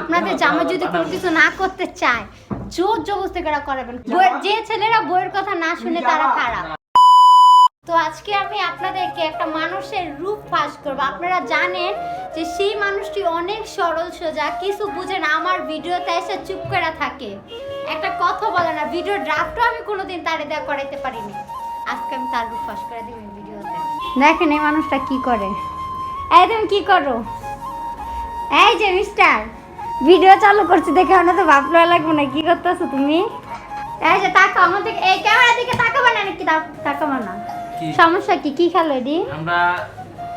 আপনাদের জামা যদি কোনো কিছু না করতে চায় জোর জবরদস্তি করা করাবেন। যে ছেলেরা বইয়ের কথা না শুনে তারা খারাপ। তো আজকে আমি আপনাদেরকে একটা মানুষের রূপ ফাঁস করব। আপনারা জানেন যে সেই মানুষটি অনেক সরল সোজা কিছু বুঝে না আমার ভিডিওতে এসে চুপ করে থাকে। একটা কথা বলে না ভিডিও ড্রাফটও আমি কোনোদিন তারে দেওয়া করাইতে পারিনি। আজকে আমি তার রূপ ফাঁস করে দিব ভিডিওতে। দেখেন এই মানুষটা কি করে। এই তুমি কি করো? এই যে মিস্টার ভিডিও চালু করছি দেখে মনে তো ভাবলো লাগবে না কি করতেছো তুমি? এই যে তাকাও আমার দিকে এই ক্যামেরা দিকে তাকাবা না নাকি তাকাবা না? কি? সমস্যা কি? কি খেলো এডি? আমরা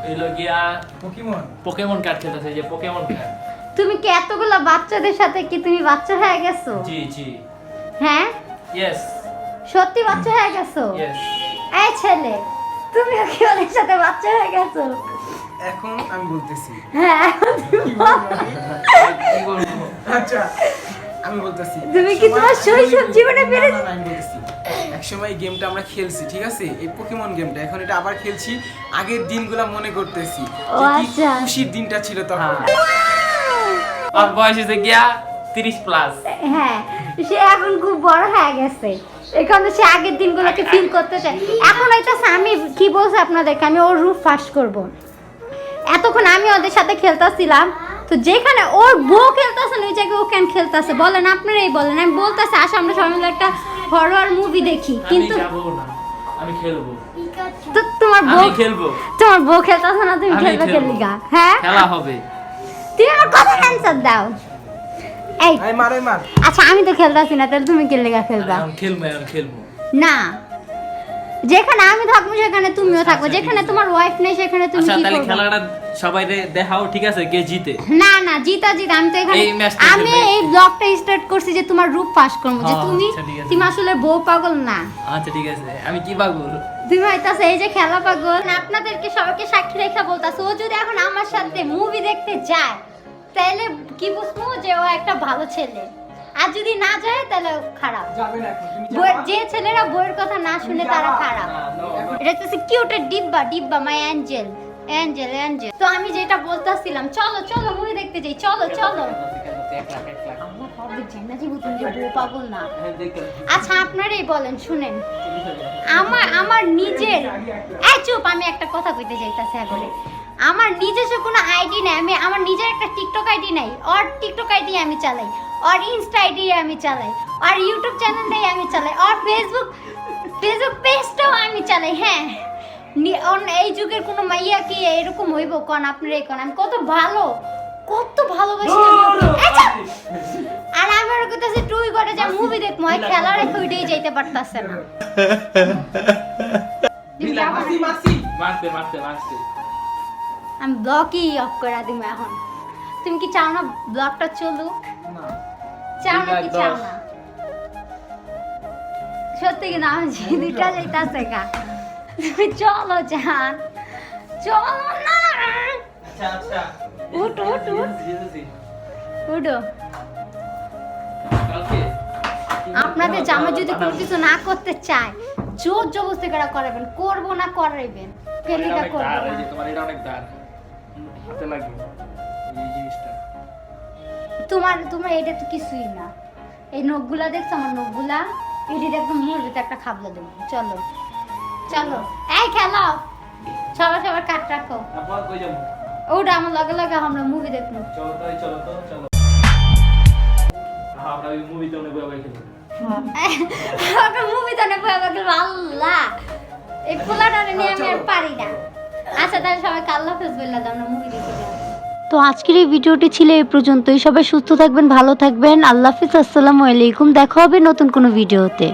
এলো গিয়া পোকেমন পোকেমন কার্ড খেলতেছে যে পোকেমন কার্ড তুমি কি এতগুলো বাচ্চাদের সাথে কি তুমি বাচ্চা হয়ে গেছো? জি জি। হ্যাঁ? ইয়েস সত্যি বাচ্চা হয়ে গেছো? ইয়েস এই ছেলে তুমি কি ওদের সাথে বাচ্চা হয়ে গেছো? এখন আমি বলতেছি। হ্যাঁ আচ্ছা আমি বলতেছি। তুমি কি তোমার শৈশব জীবনে আমি বলতেছি। একসময় এই গেমটা আমরা খেলছি ঠিক আছে? এই পোকেমন গেমটা এখন এটা আবার খেলছি আগের দিনগুলো মনে করতেছি। কি আচ্ছা। খুশির দিনটা ছিল তখন। আর বয়স হয়েছে গিয়া তিরিশ প্লাস হ্যাঁ সে এখন খুব বড় হয়ে গেছে। এখানে সে আগের দিনগুলোকে ফিল করতে চায়। এখন হইতেছে আমি কি বলছি আপনাদেরকে? আমি ওর রূপ ফাঁস করব। এতক্ষণ আমি ওদের সাথে খেলতেছিলাম তো যেখানে ওর বউ খেলতেছে ওই জায়গায় ও কেন খেলতেছে? বলেন আপনারাই বলেন। আমি বলতেছি আসো আমরা সবাই মিলে একটা হরর মুভি দেখি। কিন্তু আমি খেলব। তো তোমার বউ খেলব। তোমার বউ খেলতেছে না তুমি খেলবে। খেলিগা হ্যাঁ? খেলা হবে। তুমি আমার কথা অ্যান্সার দাও। এই। এই মার এই মার। আচ্ছা আমি তো খেলতেছি না তাহলে তুমি খেলবা এখন খেলব এখন খেলব। না। যেখানে আমি থাকব সেখানে তুমিও থাকব। যেখানে তোমার ওয়াইফ নেই সেখানে তুমি আচ্ছা তাহলে খেলাটা সবাই দেখাও ঠিক আছে? কে জিতে? না না জিতা জিতা। আমি তো এখানে এই আমি এই ব্লগটা স্টার্ট করছি যে তোমার রূপ পাস করব যে হ্যাঁ, তুমি আচ্ছা। তুমি আসলে বউ পাগল না। আচ্ছা ঠিক আছে। আমি কি পাগল? তুমি হয়তাছে এই যে খেলা পাগল। আপনাদেরকে সবাইকে সাক্ষী রেখা বলতাছে ও যদি এখন আমার সাথে মুভি দেখতে যায় তাহলে কি বুঝব যে ও একটা ভালো ছেলে। আর যদি না যায় তাহলে খারাপ। যে ছেলেরা বইয়ের কথা না শুনে তারা খারাপ। এটা হচ্ছে কিউটের ডিব্বা ডিব্বা মাই অ্যাঞ্জেল অ্যাঞ্জেল অ্যাঞ্জেল তো আমি যেটা বলতেছিলাম চলো চলো মুভি দেখতে যাই চলো চলো। আল্লাহ পাবে জান্নাত জীবন তুমি যে বউ পাগল না। আচ্ছা আপনারাই বলেন শুনেন। আমার আমার নিজের এই চুপ আমি একটা কথা কইতে যাইতাছি এখন আমার নিজস্ব কোনো আইডি নাই আমি আমার নিজের একটা টিকটক আইডি নাই আর টিকটক আইডি আমি চালাই আর ইনস্টা আইডি আমি চালাই আর ইউটিউব চ্যানেলটাই আমি চালাই আর ফেসবুক ফেসবুক পেজটাও আমি চালাই হ্যাঁ। এই যুগের কোনো মাইয়া কি এরকম হইব কোন আপনার এই কোন? আমি কত ভালো কত ভালোবাসি ওকে। এই চুপ! আর আমি ওর কাছে টুই করে যে মুভি দেখব ওই খেলা রেখে ওইটাই যাইতে পারতাছে না। মাসি মাসি মারতে মারতে মারতে আমি ব্লগই অফ করে দিব এখন। তুমি কি চাও না ব্লগটা চলুক? না। চাও না কি চাও না? সত্যি কি না? আমি যে দুইটা যাইতাছে গা। তুমি চলো জান। চলো না। আচ্ছা আচ্ছা। উঠ, উঠ, উঠ। উঠো। আপনাদের জামা যদি কোনো কিছু না করতে চায় জোর জবরদস্তি করা করাবেন করব না করাইবেন। অনেক করব না। হাতে লাগবে এই জিনিসটা। তোমার তোমার এটা তো কিছুই না। এই নখগুলা দেখছ? আমার নখগুলা এটি দেখো ভিতরে একটা খাবলা দেবো। চলো চলো। এই খেলো। সবার সবার কাট রাখো। ওটা আমার লগে লগে আমরা মুভি দেখব। চলো তাই চলো তো চলো। হ্যাঁ আমরা ওই মুভিতে অনেক বই বই খেলি আমরা মুভি তো নেব আবার গেলো আল্লাহ। এই পোলাটা নিয়ে আমি আর পারি না। আচ্ছা তাহলে সবাই আল্লাহ হাফেজ বললাম আমরা মুভি দেখে তো আজকের এই ভিডিওটি ছিল এই পর্যন্তই। সবাই সুস্থ থাকবেন, ভালো থাকবেন। আল্লাহ হাফিজ, আসসালামু আলাইকুম। দেখা হবে নতুন কোনো ভিডিওতে।